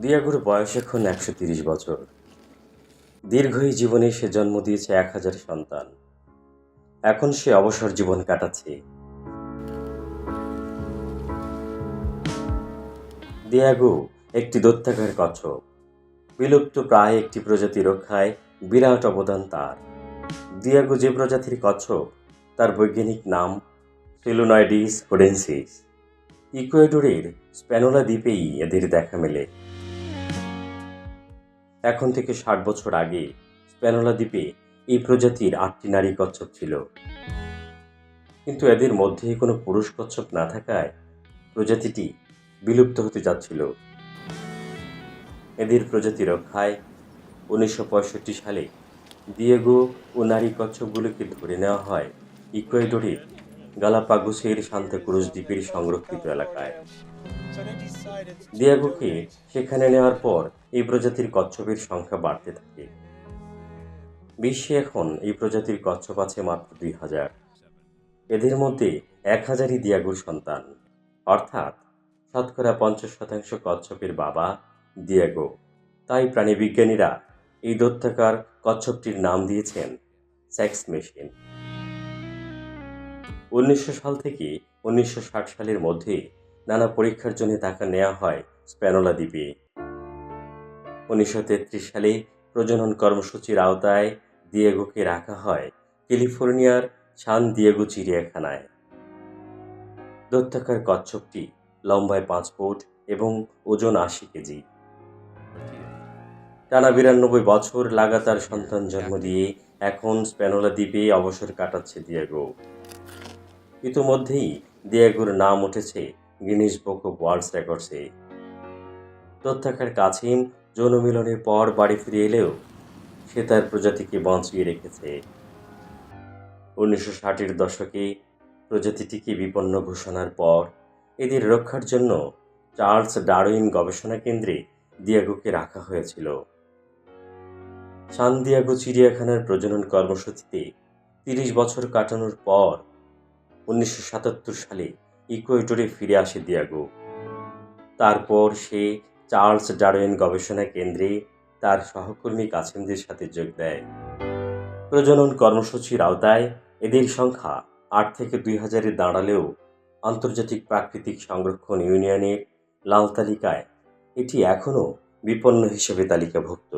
দিয়াগুর বয়স এখন একশো তিরিশ বছর। দীর্ঘ এই জীবনে সে জন্ম দিয়েছে এক হাজার সন্তান। এখন সে অবসর জীবন কাটাচ্ছে। দিয়াগু একটি দত্তাকার কচ্ছপ বিলুপ্ত প্রায় একটি প্রজাতি রক্ষায় বিরাট অবদান তার। দিয়াগু যে প্রজাতির কচ্ছপ তার বৈজ্ঞানিক নাম সেলুনয়েডিস হোডেন্সিস ইকুয়েডরের স্প্যানোলা দ্বীপেই এদের দেখা মেলে। এখন থেকে ষাট বছর আগে স্প্যানোলা দ্বীপে এই প্রজাতির আটটি নারী কচ্ছপ ছিল। কিন্তু এদের মধ্যে কোনো পুরুষ কচ্ছপ না থাকায় প্রজাতিটি বিলুপ্ত হতে যাচ্ছিল। এদের প্রজাতি রক্ষায় উনিশশো পঁয়ষট্টি সালে দিয়েগো ও নারী কচ্ছপগুলোকে ধরে নেওয়া হয় ইকুয়েডরের গালাপাগোসের শান্তাক্রুজ দ্বীপের সংরক্ষিত এলাকায়। দিয়াগোকে সেখানে নেওয়ার পর এই প্রজাতির কচ্ছপের সংখ্যা বাড়তে থাকে। বিশ্বে এখন এই প্রজাতির কচ্ছপ আছে মাত্র দুই হাজার। এদের মধ্যে এক হাজারই দিয়াগুর সন্তান। অর্থাৎ শতকরা পঞ্চাশ শতাংশ কচ্ছপের বাবা দিয়াগো। তাই প্রাণীবিজ্ঞানীরা এই দত্তাকার কচ্ছপটির নাম দিয়েছেন সেক্স মেশিন। উনিশশো সাল থেকে উনিশশো ষাট সালের মধ্যে নানা পরীক্ষার জন্য তাকে নেওয়া হয় স্প্যানোলা দ্বীপে। উনিশশো তেত্রিশ সালে প্রজনন কর্মসূচির আওতায় দিয়েগোকে রাখা হয় ক্যালিফোর্নিয়ার সান দিয়েগো চিড়িয়াখানায়। দত্তাকার কচ্ছপটি লম্বায় পাঁচ ফুট এবং ওজন আশি কেজি। টানা বিরানব্বই বছর লাগাতার সন্তান জন্ম দিয়ে এখন স্প্যানোলা দ্বীপে অবসর কাটাচ্ছে দিয়েগো। ইতিমধ্যেই দিয়েগোর নাম উঠেছে গিনিস বুক অফ ওয়ার্ল্ডস রেকর্ডসে দত্তাকার কাছিম যৌন মিলনের পর বাড়ি ফিরে এলেও সে তার প্রজাতিকে বাঁচিয়ে রেখেছে। উনিশশো ষাটের দশকে প্রজাতিটিকে বিপন্ন ঘোষণার পর এদের রক্ষার জন্য চার্লস ডারউইন গবেষণা কেন্দ্রে দিয়াগোকে রাখা হয়েছিল। সান দিয়াগো চিড়িয়াখানার প্রজনন কর্মসূচিতে তিরিশ বছর কাটানোর পর উনিশশো সাতাত্তর সালে ইকুয়েডরে ফিরে আসে দিয়াগো। তারপর সে চার্লস ডারউইন গবেষণা কেন্দ্রে তার সহকর্মী কাছিমদের সাথে যোগ দেয়। প্রজনন কর্মসূচির আওতায় এদের সংখ্যা আট থেকে দুই হাজারে দাঁড়ালেও আন্তর্জাতিক প্রাকৃতিক সংরক্ষণ ইউনিয়নের লাল তালিকায় এটি এখনও বিপন্ন হিসেবে তালিকাভুক্ত।